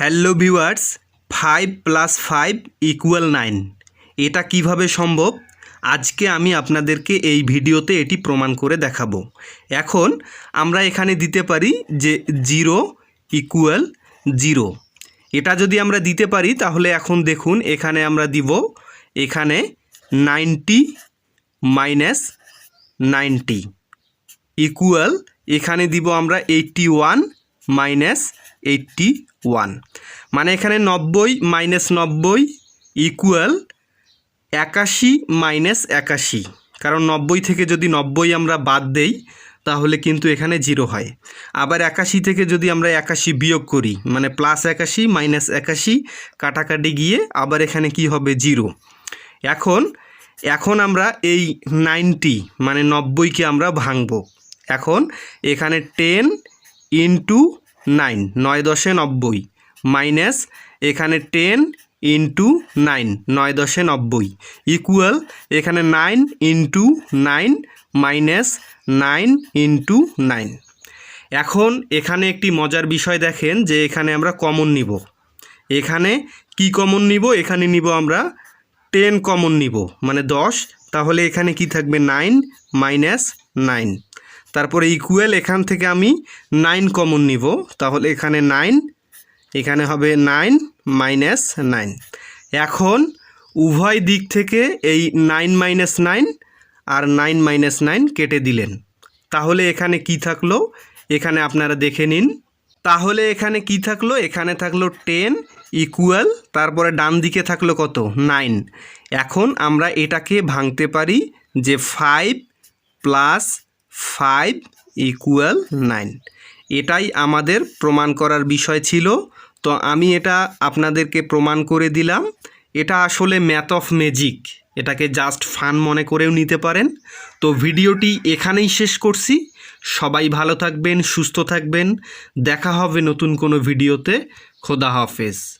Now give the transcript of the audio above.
Hello viewers five plus five equal nine এটা কীভাবে সম্ভব? আজকে আমি আপনাদেরকে এই ভিডিওতে এটি প্রমাণ করে দেখাবো। এখন আমরা এখানে দিতে পারি যে জিরো ইকুয়াল জিরো এটা যদি আমরা দিতে পারি, তাহলে এখন দেখুন এখানে আমরা দিব, এখানে নাইনটি মাইনাস নাইনটি ইকুয়াল এখানে দিব আমরা eighty one minus eighty one মানে এখানে নব্বই মাইনাস নব্বই ইকুয়াল একাশি মাইনাস একাশি। কারণ নব্বই থেকে যদি নব্বই আমরা বাদ দেই, তাহলে কিন্তু এখানে জিরো হয়। আবার একাশি থেকে যদি আমরা একাশি বিয়োগ করি মানে প্লাস একাশি মাইনাস একাশি, কাটাকাটি গিয়ে আবার এখানে কি হবে জিরো এখন এখন আমরা এই নাইনটি মানে নব্বইকে আমরা ভাঙব। এখন এখানে টেন ইন্টু নাইন, নয় দশে নব্বই মাইনাস এখানে টেন ইন্টু নাইন নয় দশে নব্বই ইকুয়াল এখানে nine into nine minus nine into nine এখন এখানে একটি মজার বিষয় দেখেন যে এখানে আমরা কমন নিব। এখানে কি কমন নিব? এখানে নিব আমরা টেন কমন নিব। মানে দশ, তাহলে এখানে কি থাকবে? নাইন মাইনাস নাইন তারপরে ইকুয়াল এখান থেকে আমি নাইন কমন নিব। তাহলে এখানে নাইন এখানে হবে নাইন মাইনাস নাইন এখন উভয় দিক থেকে এই নাইন মাইনাস নাইন আর নাইন মাইনাস নাইন কেটে দিলেন। তাহলে এখানে কি থাকল? এখানে আপনারা দেখে নিন। তাহলে এখানে কি থাকল? এখানে থাকল টেন ইকুয়াল তারপরে ডান দিকে থাকল কত? নাইন এখন আমরা এটাকে ভাঙতে পারি যে five plus five equal nine এটাই আমাদের প্রমাণ করার বিষয় ছিল। তো আমি এটা আপনাদেরকে প্রমাণ করে দিলাম। এটা আসলে ম্যাথ অফ ম্যাজিক এটাকে জাস্ট ফান মনে করেও নিতে পারেন। তো ভিডিওটি এখানেই শেষ করছি। সবাই ভালো থাকবেন, সুস্থ থাকবেন। দেখা হবে নতুন কোনো ভিডিওতে। খোদা হাফেজ।